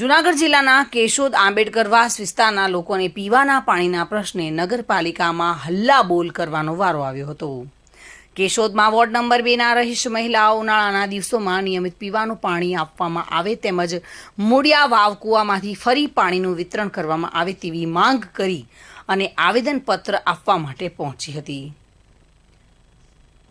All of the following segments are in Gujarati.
જૂનાગઢ જિલ્લાના કેશોદ આંબેડકરવાસ વિસ્તારના લોકોને પીવાના પાણીના પ્રશ્ને નગરપાલિકામાં હલ્લાબોલ કરવાનો વારો આવ્યો હતો. કેશોદમાં વોર્ડ નંબર બેના રહીશ મહિલાઓ ઉનાળાના દિવસોમાં નિયમિત પીવાનું પાણી આપવામાં આવે તેમજ મૂળિયા વાવ કૂવામાંથી ફરી પાણીનું વિતરણ કરવામાં આવે તેવી માંગ કરી અને આવેદનપત્ર આપવા માટે પહોંચી હતી.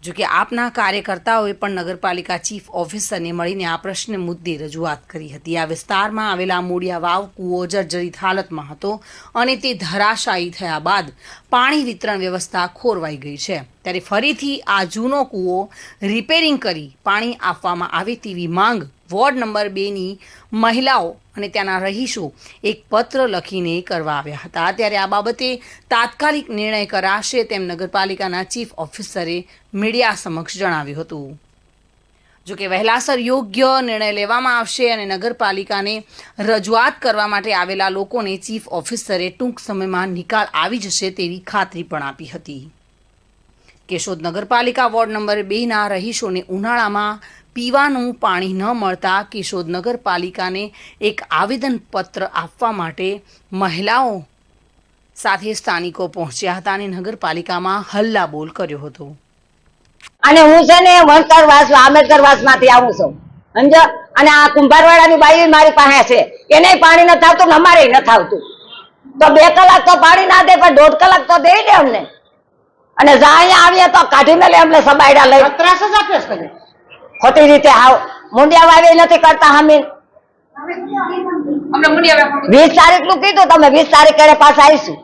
જોકે આપના કાર્યકર્તાઓએ પણ નગરપાલિકા ચીફ ઓફિસરને મળીને આ પ્રશ્ન મુદ્દે રજૂઆત કરી હતી. આ વિસ્તારમાં આવેલા મૂળિયા વાવ કૂવો જર્જરિત હાલતમાં હતો અને તે ધરાશાયી થયા બાદ પાણી વિતરણ વ્યવસ્થા ખોરવાઈ ગઈ છે. ત્યારે ફરીથી આ જૂનો કૂવો રિપેરિંગ કરી પાણી આપવામાં આવે તેવી માંગ વોર્ડ નંબર બેની મહિલાઓ અને ત્યાંના રહીશો એક પત્ર લખીને કરવા આવ્યા હતા. ત્યારે આ બાબતે તાત્કાલિક નિર્ણય કરાશે તેમ નગરપાલિકાના ચીફ ઓફિસરે મીડિયા સમક્ષ જણાવ્યું હતું. જોકે વહેલાસર યોગ્ય નિર્ણય લેવામાં આવશે અને નગરપાલિકાને રજૂઆત કરવા માટે આવેલા લોકોને ચીફ ઓફિસરે ટૂંક સમયમાં નિકાલ આવી જશે તેવી ખાતરી પણ આપી હતી. કેશોદ નગરપાલિકા વોર્ડ નંબર બેના રહીશોને ઉનાળામાં પીવાનું પાણી ન મળતા કેશોદ નગરપાલિકાને એક આવેદનપત્ર આપવા માટે મહિલાઓ સાથે સ્થાનિકો પહોંચ્યા હતા અને નગરપાલિકામાં હલ્લાબોલ કર્યો હતો. અને હું છે ને વણકર વાસ આંબેડકર વાસમાંથી આવું છું. સમજો? અને આ કુંભારવાડાની બાઈ મારી પાસે છે. એને પાણી ન આવતું ને અમારે ન થાવતું. તો બે કલાક તો પાણી ના દે, પણ દોઢ કલાક તો દે ને અમને અને જા અહીંયા આવીએ તો કાઢીને લે અમને સબાયડા લઈ. ત્રાસ જ આપ્યો છે ખોટી રીતે આવ મુંડિયા વાવી નથી કરતા અમે વીસ તારીખનું કીધું તમે વીસ તારીખ એને પાછા આવીશું.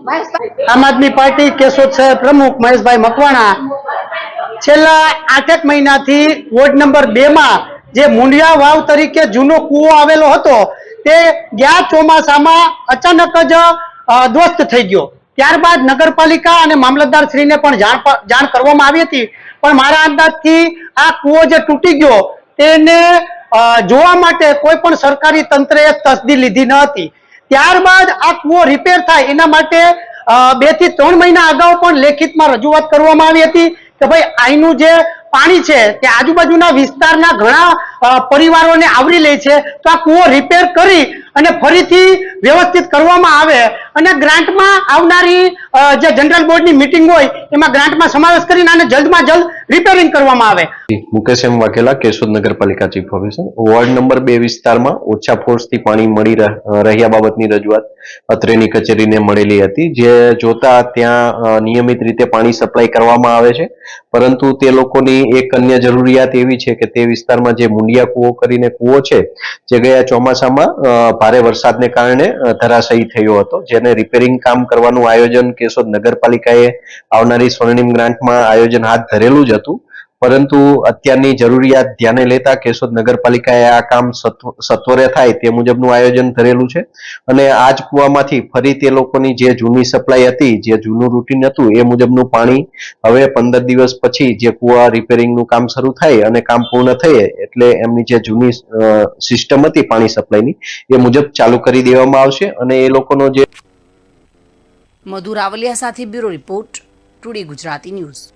આમ આદમી પાર્ટી કેશોદ શહેર પ્રમુખ મહેશભાઈ મકવાણા છેલ્લા આઠેક મહિનાથી વોર્ડ નંબર બે માં જે મુંડિયા વાવ તરીકે જૂનો કૂવો આવેલો હતો તે ગયા ચોમાસામાં અચાનક જ દોસ્ત ધ્વસ્ત થઈ ગયો. ત્યારબાદ નગરપાલિકા અને મામલતદાર શ્રીને પણ જાણ જાણ કરવામાં આવી હતી. પણ મારા અંદાજથી આ કૂવો જે તૂટી ગયો તેને જોવા માટે કોઈ પણ સરકારી તંત્રએ તસદી લીધી ન હતી. ત્યારબાદ આ કૂવો રિપેર થાય એના માટે બેથી ત્રણ મહિના અગાઉ પણ લેખિતમાં રજૂઆત કરવામાં આવી હતી કે ભાઈ અહીંનું જે પાણી છે તે આજુબાજુના વિસ્તારના ઘણા પરિવારોને આવરી લે છે. તો આ કૂવો રિપેર કરી અને ફરીથી વ્યવસ્થિત કરવામાં આવે અને ગ્રાન્ટમાં આવનારી જે જનરલ બોર્ડની મિટિંગ હોય, એમાં ગ્રાન્ટમાં સમાવેશ કરીને આને જલ્દમાં જલ્દ રિપેરિંગ કરવામાં આવે. મુકેશ એમ વાઘેલા, કેશોદ નગરપાલિકા ચીફ ઓફિસર વોર્ડ નંબર બે વિસ્તારમાં ઓછા ફોર્સથી પાણી મળી રહ્યા બાબતની રજૂઆત અત્રેની કચેરીને મળેલી હતી. જે જોતા ત્યાં નિયમિત રીતે પાણી સપ્લાય કરવામાં આવે છે. પરંતુ તે લોકોની એક અન્ય જરૂરિયાત એવી છે કે તે વિસ્તારમાં જે મુંડિયા કૂવો કરીને કૂવો છે, જે ગયા ચોમાસામાં ભારે વરસાદને કારણે ધરાશયી થયો હતો. જેને રિપેરિંગ કામ કરવાનું આયોજન કેશોદ નગરપાલિકાએ આવનારી સ્વર્ણિમ ગ્રાન્ટમાં આયોજન હાથ ધરેલું જ હતું. પરંતુ અત્યારની જરૂરિયાત ધ્યાને લેતા કેશોદ નગરપાલિકાએ આ કામ સત્વ- સત્વરે થાય તે મુજબનું આયોજન ધરેલું છે. અને આ જ કૂવામાંથી ફરી તે લોકોની જે જૂની સપ્લાય હતી, જે જૂનું રૂટીન હતું, એ મુજબનું પાણી હવે પંદર દિવસ પછી જે કૂવા રિપેરિંગનું કામ શરૂ થાય અને કામ પૂર્ણ થાય એટલે એમની જે જૂની સિસ્ટમ હતી પાણી સપ્લાયની, એ મુજબ ચાલુ કરી દેવામાં આવશે અને એ લોકોનો જે મધુ રાવલિયા સાથે bureau report today Gujarati news.